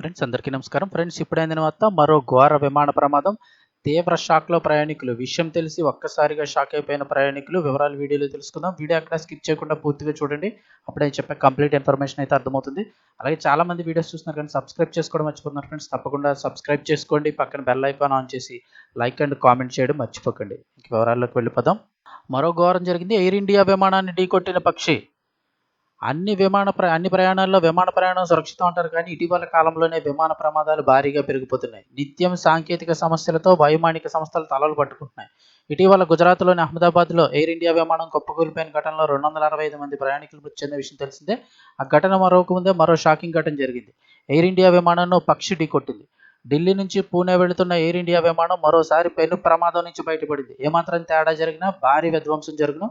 Friends అందరికీ నమస్కారం. Friends ఇప్పుడైన తర్వాత మరో ఘోర విమాన ప్రమాదం. తీవ్ర షాక్లో ప్రయాణికులు. విషయం తెలిసి ఒక్కసారిగా షాక్ అయిపోయిన ప్రయాణికులు. వివరాలు వీడియోలో తెలుసుకుందాం. వీడియో అక్కడ స్కిప్ చేయకుండా పూర్తిగా చూడండి. అప్పుడే చెప్పే కంప్లీట్ ఇన్ఫర్మేషన్ అయితే అర్థమవుతుంది. అలాగే చాలా మంది వీడియోస్ చూస్తున్నారు కానీ సబ్స్క్రైబ్ చేసుకోవడం మర్చిపోతున్నారు ఫ్రెండ్స్. తప్పకుండా సబ్స్క్రైబ్ చేసుకోండి. పక్కన బెల్ ఐకాన్ ఆన్ చేసి లైక్ అండ్ కామెంట్ చేయడం మర్చిపోకండి. ఇంక వివరాల్లోకి వెళ్ళిపోదాం. మరో ఘోరం జరిగింది. ఎయిర్ ఇండియా విమానాన్ని ఢీకొట్టిన పక్షి. అన్ని విమాన ప్ర అన్ని ప్రయాణాల్లో విమాన ప్రయాణం సురక్షితం అంటారు కానీ ఇటీవల కాలంలోనే విమాన ప్రమాదాలు భారీగా పెరిగిపోతున్నాయి. నిత్యం సాంకేతిక సమస్యలతో వైమానిక సంస్థలు తలలు పట్టుకుంటున్నాయి. ఇటీవల గుజరాత్లోని అహ్మదాబాద్లో ఎయిర్ ఇండియా విమానం కుప్పకూలిపోయిన ఘటనలో రెండు వందల అరవై ఐదు మంది ప్రయాణికులు మృతి చెందిన విషయం తెలిసిందే. ఆ ఘటన మరొక ముందే మరో షాకింగ్ ఘటన జరిగింది. ఎయిర్ ఇండియా విమానంను పక్షి ఢీకొట్టింది. ఢిల్లీ నుంచి పూణే వెళుతున్న ఎయిర్ ఇండియా విమానం మరోసారి పెను ప్రమాదం నుంచి బయటపడింది. ఏమాత్రం తేడా జరిగినా భారీ విధ్వంసం జరుగును.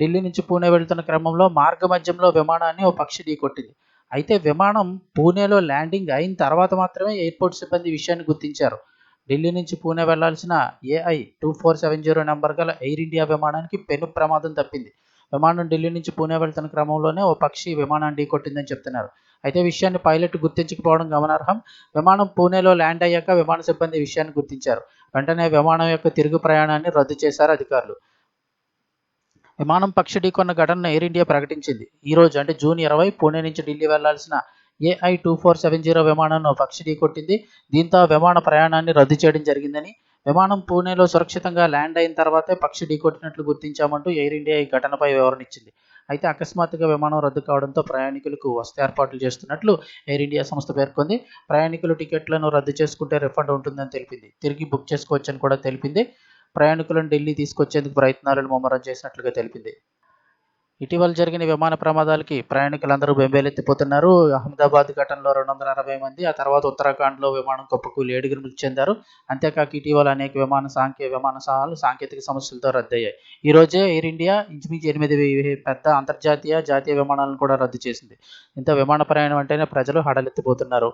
ఢిల్లీ నుంచి పూణే వెళ్తున్న క్రమంలో మార్గ మధ్యంలో విమానాన్ని ఓ పక్షి ఢీకొట్టింది. అయితే విమానం పూణేలో ల్యాండింగ్ అయిన తర్వాత మాత్రమే ఎయిర్పోర్ట్ సిబ్బంది విషయాన్ని గుర్తించారు. ఢిల్లీ నుంచి పూణే వెళ్ళాల్సిన AI two four seven zero number గల ఎయిర్ ఇండియా విమానానికి పెను ప్రమాదం తప్పింది. విమానం ఢిల్లీ నుంచి పూణే వెళ్తున్న క్రమంలోనే ఓ పక్షి విమానాన్ని ఢీకొట్టిందని చెప్తున్నారు. అయితే విషయాన్ని పైలట్ గుర్తించకపోవడం గమనార్హం. విమానం పూణేలో ల్యాండ్ అయ్యాక విమాన సిబ్బంది విషయాన్ని గుర్తించారు. వెంటనే విమానం యొక్క తిరుగు ప్రయాణాన్ని రద్దు చేశారు అధికారులు. విమానం పక్షి ఢీకొన్న ఘటనను ఎయిర్ ఇండియా ప్రకటించింది. ఈ రోజు అంటే జూన్ ఇరవై పూణే నుంచి ఢిల్లీ వెళ్ళాల్సిన AI two four seven zero విమానాన్ని పక్షి ఢీకొట్టింది దీంతో విమాన ప్రయాణాన్ని రద్దు చేయడం జరిగిందని విమానం పూణేలో సురక్షితంగా ల్యాండ్ అయిన తర్వాతే పక్షి ఢీకొట్టినట్లు గుర్తించామంటూ ఎయిర్ ఇండియా ఈ ఘటనపై వివరణ ఇచ్చింది. అయితే అకస్మాత్తుగా విమానం రద్దు కావడంతో ప్రయాణికులకు వస్తు ఏర్పాట్లు చేస్తున్నట్లు ఎయిర్ ఇండియా సంస్థ పేర్కొంది. ప్రయాణికులు టికెట్లను రద్దు చేసుకుంటే రిఫండ్ ఉంటుందని తెలిపింది. తిరిగి బుక్ చేసుకోవచ్చని కూడా తెలిపింది. ప్రయాణికులను ఢిల్లీ తీసుకొచ్చేందుకు ప్రయత్నాలను ముమ్మరం చేసినట్లుగా తెలిపింది. ఇటీవల జరిగిన విమాన ప్రమాదాలకి ప్రయాణికులందరూ బెంబేలెత్తిపోతున్నారు. అహ్మదాబాద్ ఘటనలో రెండు వందల అరవై మంది ఆ తర్వాత ఉత్తరాఖండ్లో విమానం కుప్పకూలి ఏడుగురు మృతి చెందారు. అంతేకాక ఇటీవల అనేక విమాన సాంకే విమాన సహాలు సాంకేతిక సమస్యలతో రద్దయ్యాయి. ఈ రోజే ఎయిర్ ఇండియా ఇంచుమించు ఎనిమిది పెద్ద అంతర్జాతీయ జాతీయ విమానాలను కూడా రద్దు చేసింది. ఇంత విమాన ప్రయాణం అంటేనే ప్రజలు హడలెత్తిపోతున్నారు.